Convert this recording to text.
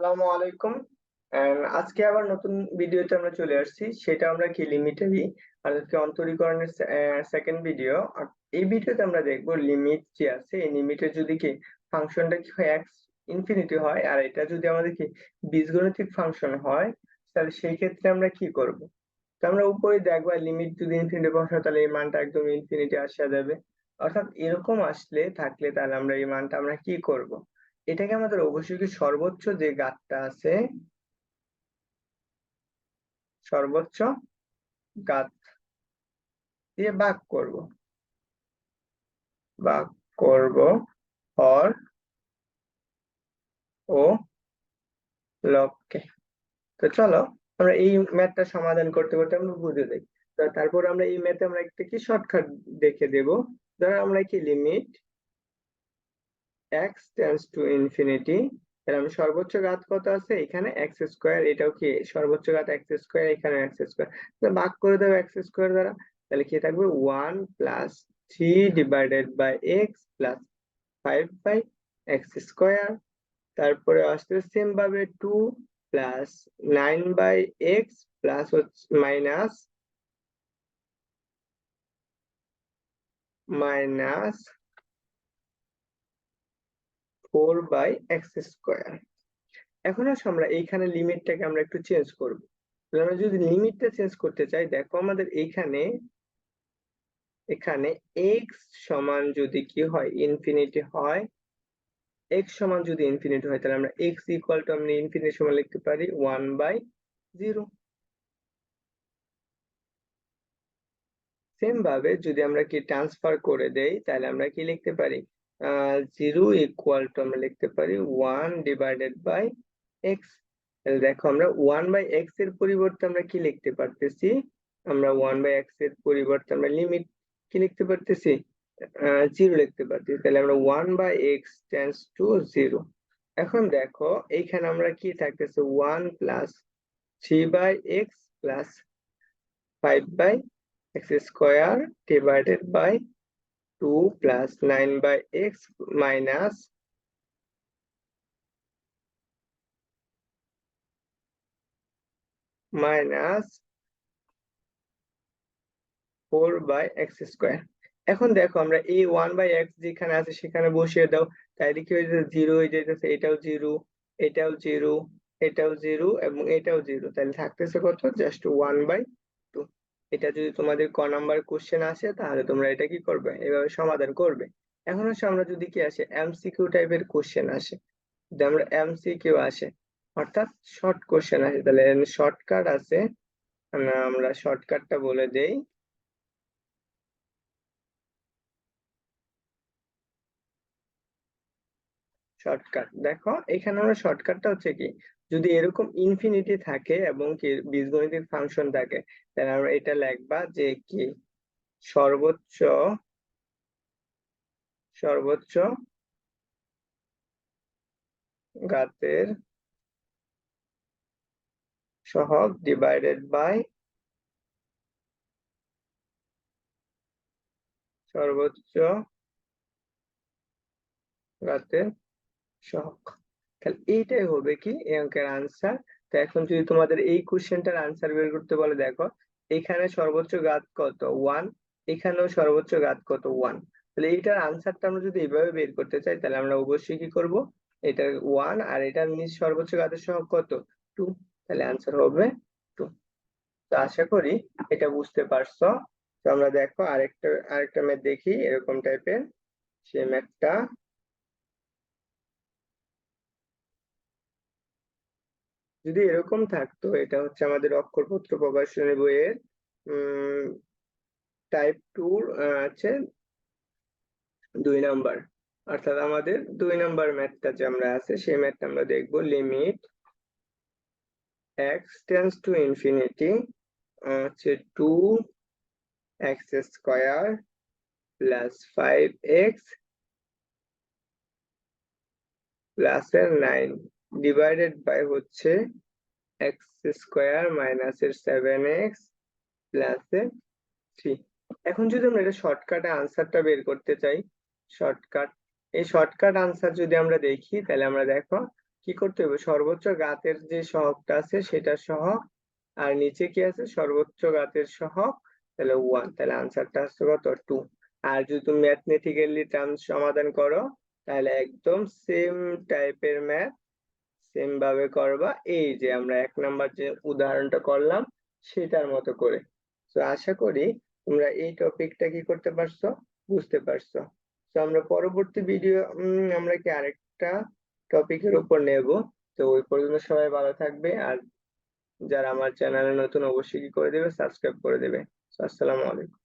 আসসালামু আলাইকুম। আজকে আবার নতুন ভিডিওতে আমরা চলে আসছি। সেটা আমরা কি লিমিটারি আর আজকে অন্তরীকরণের সেকেন্ড ভিডিও এই ভিডিওতে আমরা দেখব লিমিট যে আছে। এই লিমিটের যদি কি ফাংশনটা কি হয় এক্স ইনফিনিটি হয়, আর এটা যদি আমাদের কি বীজগণিতিক ফাংশন হয়, তাহলে সেই ক্ষেত্রে আমরা কি করব? তো আমরা উপরে দেখব লিমিট যদি ইনফিনিটি বসাই তাহলে এই মানটা একদম ইনফিনিটি আসা যাবে। অর্থাৎ এরকম আসলে, থাকলে তাহলে আমরা এই মানটা আমরা কি করব? এটাকে আমাদের অবশ্যই সর্বোচ্চ যে গাতটা আছে, সর্বোচ্চ গাত দিয়ে বাক করব। বাক করব হর ও লবকে। তো চলো, আমরা এই ম্যাথটা সমাধান করতে করতে আমরা বুঝে যাই। তারপর আমরা এই ম্যাথে আমরা একটা কি শর্টকাট দেখে দেব। ধরো আমরা কি limit x tends to infinity আমি সর্বোচ্চ ঘাত কত আছে? এখানে এক্স স্কোয়ার এটাও কি সর্বোচ্চ ঘাত এক্স স্কোয়ার এখানে এক্স স্কোয়ার ভাগ করে দেবো এক্স স্কোয়ার দ্বারা। তাহলে কি থাকবে? One plus three divided by x plus five by x square তারপরে আসতে সেম ভাবে two plus nine by x plus minus minus four by x square. এখন আসো আমরা এইখানে লিমিটটাকে আমরা একটু চেঞ্জ করব। আমরা যদি লিমিটটা চেঞ্জ করতে চাই, দেখো আমাদের এইখানে, এখানে এক্স সমান যদি কি হয় ইনফিনিটি হয় এক্স সমান যদি ইনফিনিটি হয়, তাহলে আমরা এক্স ইকুয়াল টু আমরা ইনফিনিটি সমান লিখতে পারি ওয়ান বাই জিরো সেম ভাবে যদি আমরা কি ট্রান্সফার করে দেই, তাহলে আমরা কি লিখতে পারি? জিরো ইকুয়াল টু আমরা লিখতে পারি ওয়ান ডিভাইডেড বাই এক্স তাহলে দেখো আমরা ওয়ান বাই এক্সের পরিবর্তে আমরা কি লিখতে পারতেছি? আমরা ওয়ান বাই এক্সের পরিবর্তে আমরা লিমিট কি লিখতে পারতেছি? জিরো লিখতে পারতেছি। তাহলে আমরা one by x tends to zero এখন দেখো, এইখানে আমরা কি থাকতেছে? One plus three by x plus five by x square divided by 2 plus 9 by x minus minus 4 by x square. এখন দেখো আমরা এই 1 by x যেখানে আছে সেখানে বসিয়ে দাও। তাইলে কি হয়ে যাচ্ছে জিরো হয়ে যেতেছে এটাও জিরো এটাও জিরো এটাও জিরো এবং এটাও জিরো তাহলে থাকতেছে কত? জাস্ট ওয়ান বাই এটা যদি তোমাদের ক নাম্বার কোশ্চেন আসে, তাহলে তোমরা এটা কি করবে? এভাবে সমাধান করবে। এখন হচ্ছে আমরা যদি কি আসে এমসিকিউ টাইপের কোশ্চেন আসে। যদি আমরা এমসিকিউ আসে, অর্থাৎ শর্ট কোশ্চেন আসে, তাহলে শর্টকাট আছে। আমরা শর্টকাটটা বলে দেই। শর্টকাট দেখো, এখানে আমরা শর্টকাটটা হচ্ছে কি, যদি এরকম ইনফিনিটি থাকে এবং কি বীজগণিতিক ফাংশন থাকে তাহলে আমরা এটা লিখবা যে কি, সর্বোচ্চ সর্বোচ্চ গাতের সহগ ডিভাইডেড বাই সর্বোচ্চ ঘাতের সহগ তাহলে এইটাই হবে কি, এই অঙ্কের আনসার তো এখন যদি তোমাদের এই কোশ্চেনটার আনসার বের করতে বলে, দেখো, এখানে সর্বোচ্চ ঘাত কত? ওয়ান এখানেও সর্বোচ্চ ঘাত কত? ওয়ান তাহলে এইটার আনসারটা আমরা যদি এইভাবে বের করতে চাই, তাহলে আমরা অবশ্যই কি করব? এটা ওয়ান আর এটার নিচ সর্বোচ্চ ঘাতের সহগ কত? টু তাহলে আনসার হবে টু তো আশা করি এটা বুঝতে পারছ। তো আমরা দেখো আরেকটা আরেকটা ম্যাথ দেখি, এরকম টাইপের সেই ম্যাথটা যদি এরকম থাকতো, এটা হচ্ছে আমাদের অক্ষরপত্র প্রকাশনী বইয়ের টাইপ টুর আছে দুই নাম্বার অর্থাৎ আমাদের দুই নাম্বার ম্যাথটা যে আমরা আছে, সেই ম্যাথটা আমরা দেখব। Limit x tends to infinity হচ্ছে two x square plus five x plus nine divided by হচ্ছে এক্স স্কোয়ার মাইনাস এর সেভেন এক্স প্লাস এর থ্রি এখন যদি আমরা এটা শর্টকাটে আনসারটা বের করতে চাই শর্টকাট এই শর্টকাট আনসার যদি আমরা দেখি, তাহলে আমরা দেখো কি করতে হবে? সর্বোচ্চ ঘাতের যে সহগটা আছে সেটা সহগ, আর নিচে কি আছে? সর্বোচ্চ ঘাতের সহগ, তাহলে ওয়ান তাহলে আনসারটা আসছে কত? টু আর যদি তুমি ম্যাথমেটিক্যালি টার্মস সমাধান করো, তাহলে একদম সেম টাইপের ম্যাথ সেম ভাবে করবা। এই যে আমরা এক নাম্বার যে উদাহরণটা করলাম, সেটার মতো করে। তো আশা করি তোমরা এই টপিকটা কি করতে পারছ? বুঝতে পারছ। তো আমরা পরবর্তী ভিডিও আমরা কি আরেকটা টপিকের উপর নেব। তো ওই পর্যন্ত সবাই ভালো থাকবে। আর যারা আমার চ্যানেলে নতুন, অবশ্যই কি করে দেবে? সাবস্ক্রাইব করে দেবে। আসসালামু আলাইকুম।